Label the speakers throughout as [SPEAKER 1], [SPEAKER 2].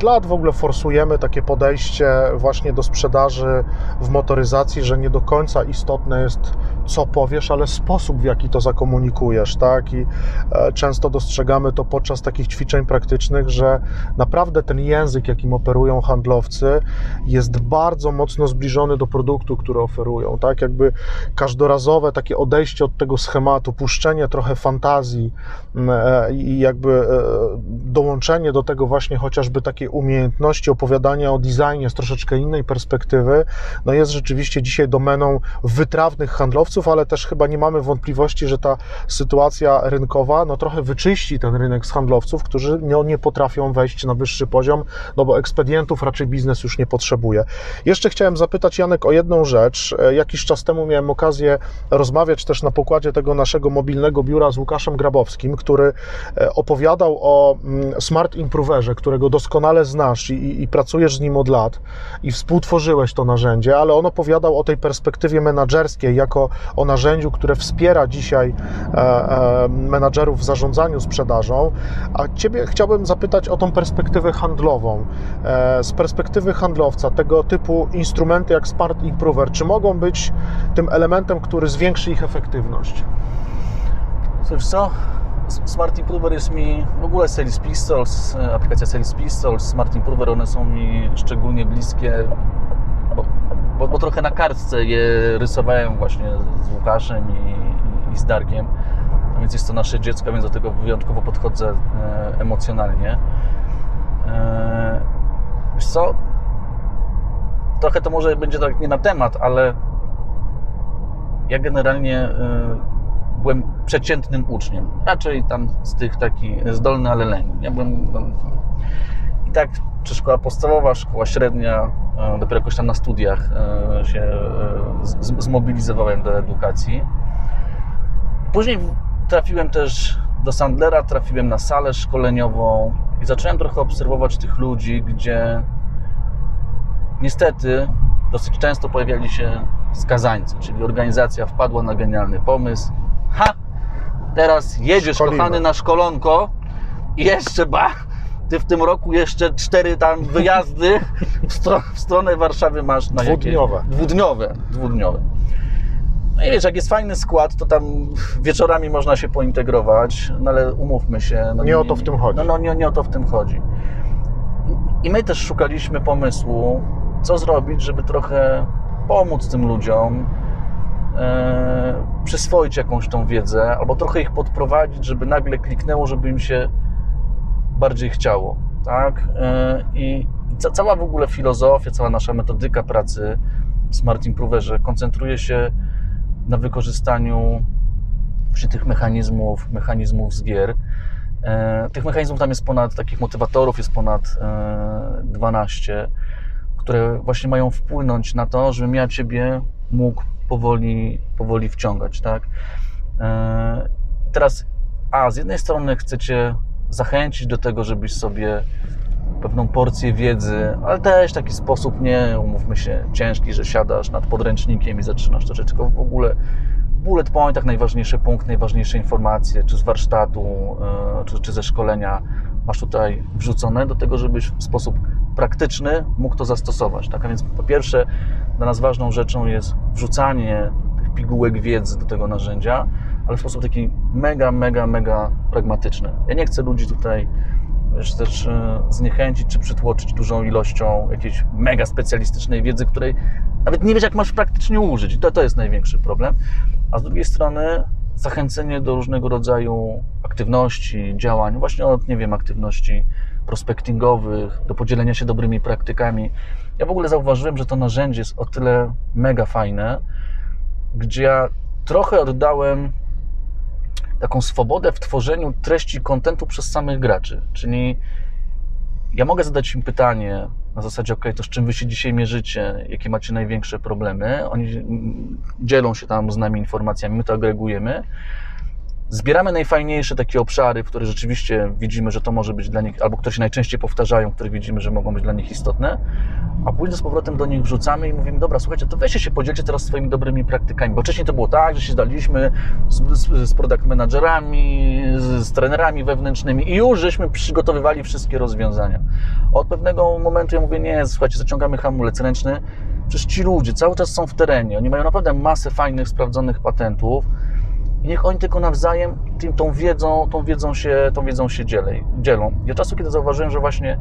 [SPEAKER 1] od lat w ogóle forsujemy takie podejście właśnie do sprzedaży w motoryzacji, że nie do końca istotne jest co powiesz, ale sposób w jaki to zakomunikujesz, tak? I e, często dostrzegamy to podczas takich ćwiczeń praktycznych, że naprawdę ten język, jakim operują handlowcy, jest bardzo mocno zbliżony do produktu, który oferują, tak? Jakby każdorazowe takie odejście od tego schematu, puszczenie trochę fantazji e, i jakby e, dołączenie do tego właśnie chociażby takiej umiejętności opowiadania o designie z troszeczkę innej perspektywy, no jest rzeczywiście dzisiaj domeną wytrawnych handlowców, ale też chyba nie mamy wątpliwości, że ta sytuacja rynkowa no trochę wyczyści ten rynek z handlowców, którzy nie potrafią wejść na wyższy poziom, no bo ekspedientów raczej biznes już nie potrzebuje. Jeszcze chciałem zapytać Janek o jedną rzecz. E, Jakiś czas temu miałem okazję rozmawiać też na pokładzie tego naszego mobilnego biura z Łukaszem Grabowskim, który e, opowiadał o mm, Smart Improverze, którego doskonale znasz i, i, i pracujesz z nim od lat i współtworzyłeś to narzędzie, ale on opowiadał o tej perspektywie menedżerskiej jako o narzędziu, które wspiera dzisiaj e, e, menadżerów w zarządzaniu sprzedażą, a Ciebie chciałbym zapytać o tą perspektywę handlową. E, z perspektywy handlowca, tego typu instrumenty jak Smart Improver, czy mogą być tym elementem, który zwiększy ich efektywność?
[SPEAKER 2] Wiesz co? Smart Improver jest mi, w ogóle Sales Pistols, aplikacja Sales Pistols, Smart Improver, one są mi szczególnie bliskie, bo, bo, bo trochę na kartce je rysowałem właśnie z Łukaszem i, i z Darkiem, a więc jest to nasze dziecko, więc do tego wyjątkowo podchodzę e, emocjonalnie. E, wiesz co? Trochę to może będzie tak nie na temat, ale ja generalnie y, byłem przeciętnym uczniem. Raczej tam z tych taki zdolny, ale leni. Ja byłem tam, i tak czy szkoła podstawowa, szkoła średnia, y, dopiero jakoś tam na studiach y, się z- zmobilizowałem do edukacji. Później trafiłem też do Sandlera, trafiłem na salę szkoleniową i zacząłem trochę obserwować tych ludzi, gdzie niestety dosyć często pojawiali się skazańcy, czyli organizacja wpadła na genialny pomysł. Ha! Teraz jedziesz,
[SPEAKER 1] Szkolimy.
[SPEAKER 2] kochany, na szkolonko i jeszcze, ba, ty w tym roku jeszcze cztery tam wyjazdy w, stro, w stronę Warszawy masz na jakieś-
[SPEAKER 1] Dwudniowe.
[SPEAKER 2] Dwudniowe. Dwudniowe. No i wiesz, jak jest fajny skład, to tam wieczorami można się pointegrować, no ale umówmy się. No
[SPEAKER 1] Nie o to w tym chodzi.
[SPEAKER 2] No, no nie, nie o to w tym chodzi. I my też szukaliśmy pomysłu, co zrobić, żeby trochę pomóc tym ludziom, e, przyswoić jakąś tą wiedzę, albo trochę ich podprowadzić, żeby nagle kliknęło, żeby im się bardziej chciało. Tak? E, I ca- cała w ogóle filozofia, cała nasza metodyka pracy w Smart Improverze koncentruje się na wykorzystaniu właśnie tych mechanizmów, mechanizmów z gier. E, Tych mechanizmów tam jest ponad, takich motywatorów jest ponad e, 12, które właśnie mają wpłynąć na to, żebym ja Ciebie mógł powoli, powoli wciągać, tak? E, Teraz, a z jednej strony chcecie zachęcić do tego, żebyś sobie pewną porcję wiedzy, ale też taki sposób nie, umówmy się, ciężki, że siadasz nad podręcznikiem i zaczynasz troszeczkę w ogóle bullet pointach najważniejsze punkty, najważniejsze informacje, czy z warsztatu, e, czy, czy ze szkolenia masz tutaj wrzucone do tego, żebyś w sposób praktyczny mógł to zastosować. Tak? A więc po pierwsze, dla nas ważną rzeczą jest wrzucanie tych pigułek wiedzy do tego narzędzia, ale w sposób taki mega, mega, mega pragmatyczny. Ja nie chcę ludzi tutaj wiesz, też e, zniechęcić czy przytłoczyć dużą ilością jakiejś mega specjalistycznej wiedzy, której nawet nie wiesz, jak masz praktycznie użyć. To, to jest największy problem. A z drugiej strony zachęcenie do różnego rodzaju aktywności, działań, właśnie od, nie wiem, aktywności prospectingowych, do podzielenia się dobrymi praktykami. Ja w ogóle zauważyłem, że to narzędzie jest o tyle mega fajne, gdzie ja trochę oddałem taką swobodę w tworzeniu treści kontentu przez samych graczy. Czyli ja mogę zadać im pytanie na zasadzie, ok, to z czym wy się dzisiaj mierzycie, jakie macie największe problemy. Oni dzielą się tam z nami informacjami, my to agregujemy. Zbieramy najfajniejsze takie obszary, w których rzeczywiście widzimy, że to może być dla nich, albo które się najczęściej powtarzają, które widzimy, że mogą być dla nich istotne, a później z powrotem do nich wrzucamy i mówimy, dobra, słuchajcie, to weźcie się podzielcie teraz swoimi dobrymi praktykami, bo wcześniej to było tak, że się zdaliśmy z, z, z product managerami, z, z trenerami wewnętrznymi i już żeśmy przygotowywali wszystkie rozwiązania. Od pewnego momentu ja mówię, nie, słuchajcie, zaciągamy hamulec ręczny, przecież ci ludzie cały czas są w terenie, oni mają naprawdę masę fajnych, sprawdzonych patentów, i niech oni tylko nawzajem tym, tą, wiedzą, tą, wiedzą się, tą wiedzą się dzielą, dzielą. Ja czasu, kiedy zauważyłem, że właśnie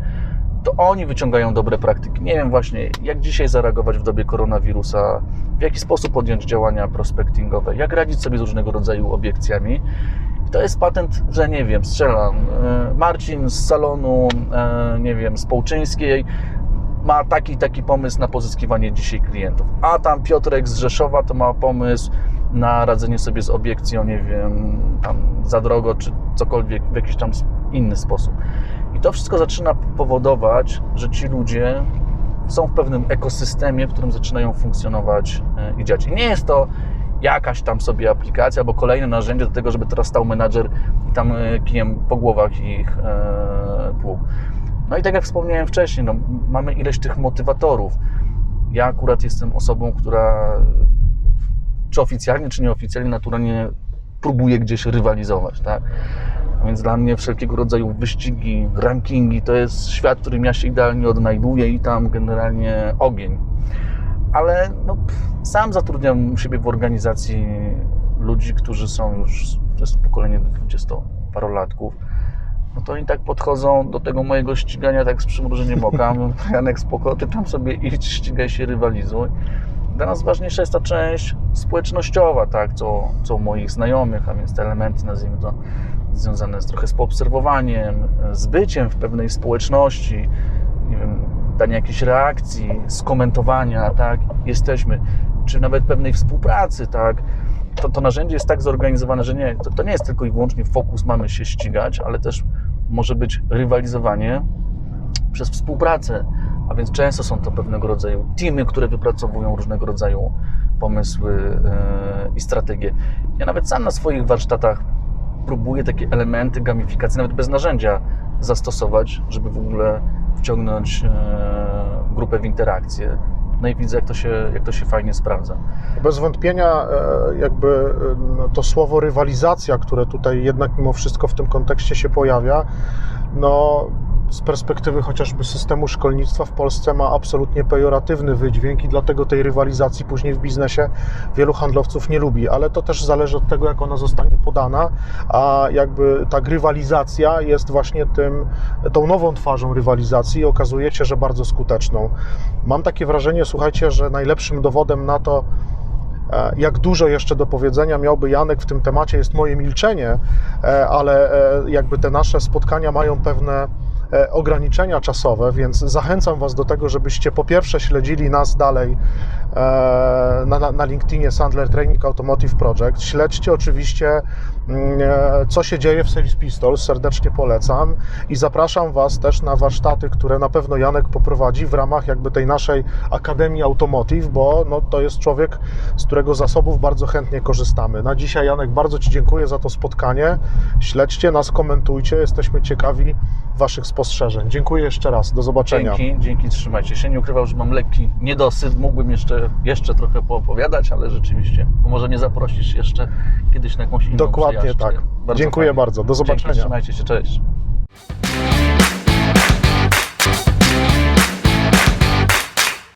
[SPEAKER 2] to oni wyciągają dobre praktyki. Nie wiem właśnie, jak dzisiaj zareagować w dobie koronawirusa, w jaki sposób podjąć działania prospectingowe, jak radzić sobie z różnego rodzaju obiekcjami. To jest patent, że nie wiem, strzelam. e, Marcin z salonu, e, nie wiem, z Połczyńskiej ma taki taki pomysł na pozyskiwanie dzisiaj klientów. A tam Piotrek z Rzeszowa to ma pomysł na radzenie sobie z obiekcją, nie wiem, tam za drogo, czy cokolwiek w jakiś tam inny sposób. I to wszystko zaczyna powodować, że ci ludzie są w pewnym ekosystemie, w którym zaczynają funkcjonować e, i dziać. I nie jest to jakaś tam sobie aplikacja, albo kolejne narzędzie do tego, żeby teraz stał menadżer i tam e, kijem po głowach ich e, pług. No i tak jak wspomniałem wcześniej, no, mamy ileś tych motywatorów. Ja akurat jestem osobą, która czy oficjalnie, czy nieoficjalnie, naturalnie próbuje gdzieś rywalizować, tak? Więc dla mnie wszelkiego rodzaju wyścigi, rankingi to jest świat, w którym ja się idealnie odnajduję i tam generalnie ogień. Ale no, sam zatrudniam siebie w organizacji ludzi, którzy są już, to jest pokolenie dwudziestoparolatków, no to oni tak podchodzą do tego mojego ścigania tak z przymrużeniem oka. Janek, spoko, ty tam sobie idź, ścigaj się, rywalizuj. Dla nas ważniejsza jest ta część społecznościowa, tak, co, co moich znajomych, a więc te elementy, nazwijmy to, związane z, trochę z poobserwowaniem, z byciem w pewnej społeczności, nie wiem, dania jakiejś reakcji, skomentowania, tak, jesteśmy, czy nawet pewnej współpracy, tak, to, to narzędzie jest tak zorganizowane, że nie, to, to nie jest tylko i wyłącznie fokus, mamy się ścigać, ale też może być rywalizowanie przez współpracę, a więc często są to pewnego rodzaju teamy, które wypracowują różnego rodzaju pomysły yy, i strategie. Ja nawet sam na swoich warsztatach próbuję takie elementy gamifikacji, nawet bez narzędzia, zastosować, żeby w ogóle wciągnąć yy, grupę w interakcję. No i widzę, jak to się, jak to się fajnie sprawdza.
[SPEAKER 1] Bez wątpienia, e, jakby e, to słowo rywalizacja, które tutaj jednak mimo wszystko w tym kontekście się pojawia, no z perspektywy chociażby systemu szkolnictwa w Polsce ma absolutnie pejoratywny wydźwięk i dlatego tej rywalizacji później w biznesie wielu handlowców nie lubi, ale to też zależy od tego, jak ona zostanie podana, a jakby ta grywalizacja jest właśnie tym, tą nową twarzą rywalizacji i okazuje się, że bardzo skuteczną. Mam takie wrażenie, słuchajcie, że najlepszym dowodem na to, E, Jak dużo jeszcze do powiedzenia miałby Janek w tym temacie, jest moje milczenie, e, ale e, jakby te nasze spotkania mają pewne ograniczenia czasowe, więc zachęcam Was do tego, żebyście po pierwsze śledzili nas dalej e, na, na- LinkedInie Sandler Training Automotive Project. Śledźcie oczywiście, mm, e, co się dzieje w Sales Pistols, serdecznie polecam i zapraszam Was też na warsztaty, które na pewno Janek poprowadzi w ramach jakby tej naszej Akademii Automotive, bo no, to jest człowiek, z którego zasobów bardzo chętnie korzystamy. Na dzisiaj Janek bardzo Ci dziękuję za to spotkanie. Śledźcie nas, komentujcie, jesteśmy ciekawi Waszych spostrzeżeń. Dziękuję jeszcze raz, do zobaczenia.
[SPEAKER 2] Dzięki, dzięki, trzymajcie się. Nie ukrywał, że mam lekki niedosyt. Mógłbym jeszcze, jeszcze trochę poopowiadać, ale rzeczywiście, może nie zaprosisz jeszcze kiedyś na jakąś inną
[SPEAKER 1] Dokładnie tak. Dziękuję
[SPEAKER 2] fajnie.
[SPEAKER 1] bardzo, do
[SPEAKER 2] Dzięki,
[SPEAKER 1] zobaczenia.
[SPEAKER 2] trzymajcie się, cześć.